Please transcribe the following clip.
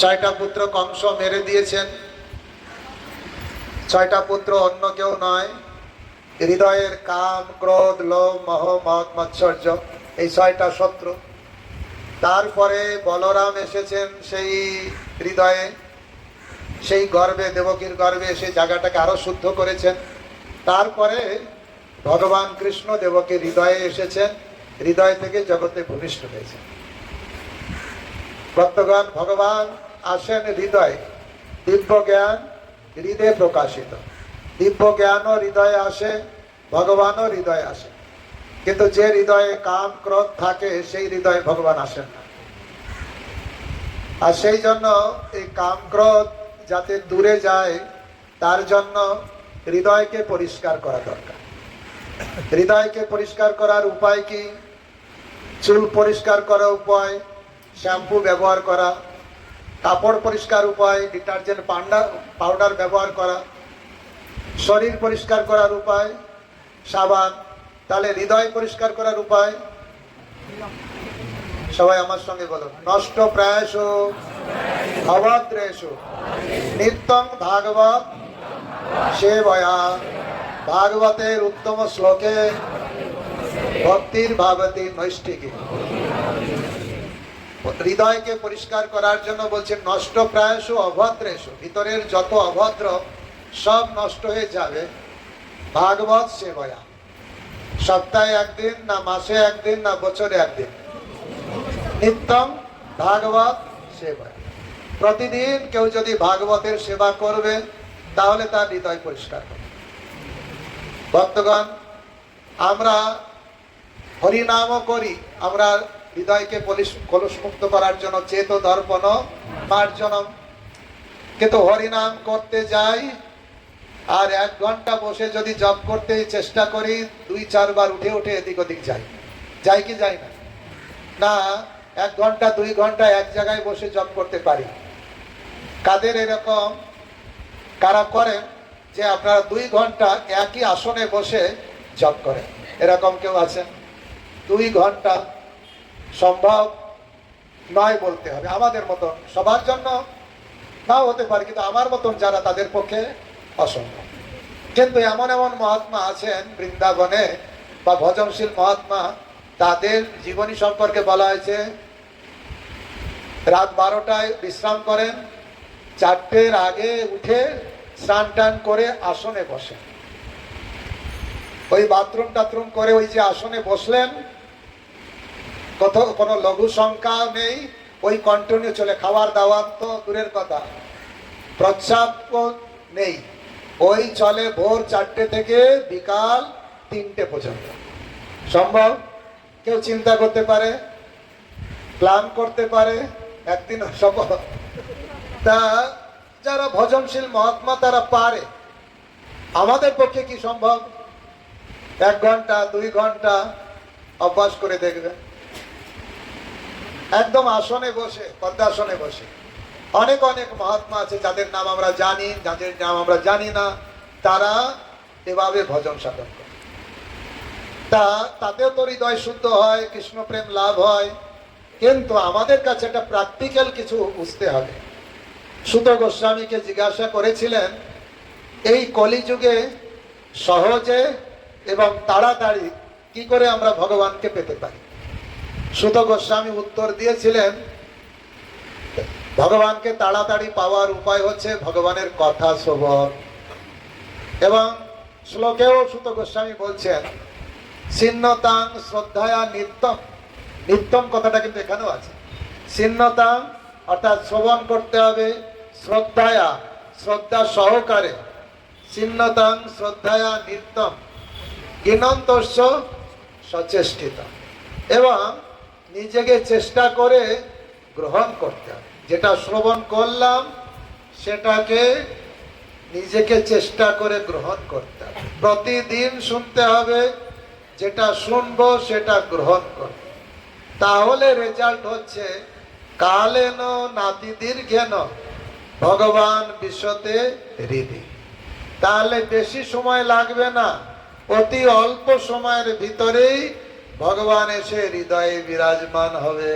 ছয়টা পুত্র কংস মেরে দিয়েছেন। ছয়টা পুত্র অন্য কেউ নয়। হৃদয়ের কাম, ক্রোধ, লোভ, মহ, মদ, মৎসর্য, এই ছয়টা শত্রু। তারপরে বলরাম এসেছেন সেই হৃদয়ে। সেই গর্বে, দেবকীর গর্বে এসে জায়গাটাকে আরও শুদ্ধ করেছেন। তারপরে ভগবান কৃষ্ণ দেবকীর হৃদয়ে এসেছেন। হৃদয় থেকে জগতে ভূমিষ্ঠ হয়েছেন। ভক্তগণ, ভগবান আসেন হৃদয়ে। দিব্য জ্ঞান হৃদয়ে প্রকাশিত। দিব্য জ্ঞানও হৃদয়ে আসে, ভগবানও হৃদয়ে আসে। কিন্তু যে হৃদয়ে কাম, ক্রোধ থাকে, সেই হৃদয়ে ভগবান আসেন না। আর সেই জন্য এই কাম, ক্রোধ যাতে দূরে যায়, তার জন্য হৃদয়কে পরিষ্কার করা দরকার। হৃদয়কে পরিষ্কার করার উপায় কি? চুল পরিষ্কার করার উপায়, শ্যাম্পু ব্যবহার করা কাপড় পরিষ্কার উপায়, ডিটারজেন্ট পাউডার পাউডার ব্যবহার করা, শরীর পরিষ্কার করার উপায়, সাবান, তাহলে হৃদয় পরিষ্কার করার উপায়। সবাই আমার সঙ্গে বলুন, নষ্ট প্রায়শ অভদ্রেশ নিত্যং ভাগবত সেবয়া, ভাগবতের উত্তম শ্লোকে ভক্তির ভাগবতী নৈষ্ঠিকী। হৃদয়কে পরিষ্কার করার জন্য বলছে, নষ্ট প্রায়শ অভদ্রেশ ভিতরের যত অভদ্র, সব নষ্ট হয়ে যাবে। ভাগবত সেবয়া। সপ্তাহে একদিন না মাসে একদিন না বছরে একদিন। নিত্যম ভাগবত সেবা প্রতিদিন কেউ যদি ভাগবতের সেবা করবে, তাহলে তার হৃদয় পরিষ্কার হবে। ভক্তগণ, আমরা হরিনামও করি, আমরা হৃদয়কে কলুষমুক্ত করার জন্য চেত দর্পণ মার্জনম। কিন্তু হরিনাম করতে যাই, আর এক ঘণ্টা বসে যদি জব করতে চেষ্টা করি, দুই চারবার উঠে উঠে এদিক ওদিক যাই। যাই কি যাই না? না, এক ঘণ্টা, দুই ঘণ্টা এক জায়গায় বসে জব করতে পারি। কাদের এরকম? কারা করেন যে আপনারা দুই ঘণ্টা একই আসনে বসে জব করেন? এরকম কেউ আছেন? দুই ঘণ্টা সম্ভব নয় বলতে হবে। আমাদের মতন সবার জন্য নাও হতে পারে, কিন্তু আমার মতন যারা তাদের পক্ষে অসম্ভব। কিন্তু এমন এমন মহাত্মা আছেন বৃন্দাবনে বা ভজনশীল মহাত্মা, তাদের জীবনী সম্পর্কে বলা হয়েছে, রাত বারোটায় বিশ্রাম করেন, চারটের আগে উঠে স্নান টান করে আসনে বসেন। ওই বাথরুম টাথরুম করে ওই যে আসনে বসলেন কত কোনো লঘু সংখ্যা নেই, ওই কন্টিনিউ চলে খাবার দাওয়ার তো দূরের কথা। প্রস্রাব নেই। ওই চলে ভোর চারটে থেকে বিকাল তিনটে পর্যন্ত। সম্ভব? কেউ চিন্তা করতে পারে? প্ল্যান করতে পারে? একদিন সফল তা যারা ভজনশীল মহাত্মা, তারা পারে। আমাদের পক্ষে কি সম্ভব? এক ঘণ্টা, দুই ঘণ্টা অভ্যাস করে দেখবেন একদম আসনে বসে, পদ্মাসনে বসে। অনেক অনেক মহাত্মা আছে যাদের নাম আমরা জানি, যাদের নাম আমরা জানি না, তারা এভাবে ভজন সাধন করে। তা তাতেও তো হৃদয় শুদ্ধ হয়, কৃষ্ণ প্রেম লাভ হয়, কিন্তু আমাদের কাছে একটা প্র্যাকটিক্যাল কিছু বুঝতে হবে। সুত গোস্বামীকে জিজ্ঞাসা করেছিলেন, এই কলিযুগে সহজে এবং তাড়াতাড়ি কি করে আমরা ভগবানকে পেতে পারি? সুত গোস্বামী উত্তর দিয়েছিলেন, ভগবানকে তাড়াতাড়ি পাওয়ার উপায় হচ্ছে ভগবানের কথা শ্রবণ এবং শ্লোকেও সুত গোস্বামী বলছেন ছিন্নতাং শ্রদ্ধায়া নিত্যম। নিত্যম কথাটা কিন্তু এখানেও আছে। ছিন্নতাং অর্থাৎ শ্রবণ করতে হবে, শ্রদ্ধায়া, শ্রদ্ধা সহকারে। ছিন্নতাং শ্রদ্ধায়া নিত্যম। গিনন্তস্য সচেষ্টিত। এবং নিজেকে চেষ্টা করে গ্রহণ করতে হবে। যেটা শ্রবণ করলাম, সেটাকে নিজেকে চেষ্টা করে গ্রহণ করতে হবে। প্রতিদিন শুনতে হবে, যেটা শুনব, সেটা গ্রহণ করব। তাহলে রেজাল্ট হচ্ছে কালেন নাতি দীর্ঘেন ভগবান বিশ্বতে হৃদি। তাহলে বেশি সময় লাগবে না, অতি অল্প সময়ের ভিতরেই ভগবান এসে হৃদয়ে বিরাজমান হবে।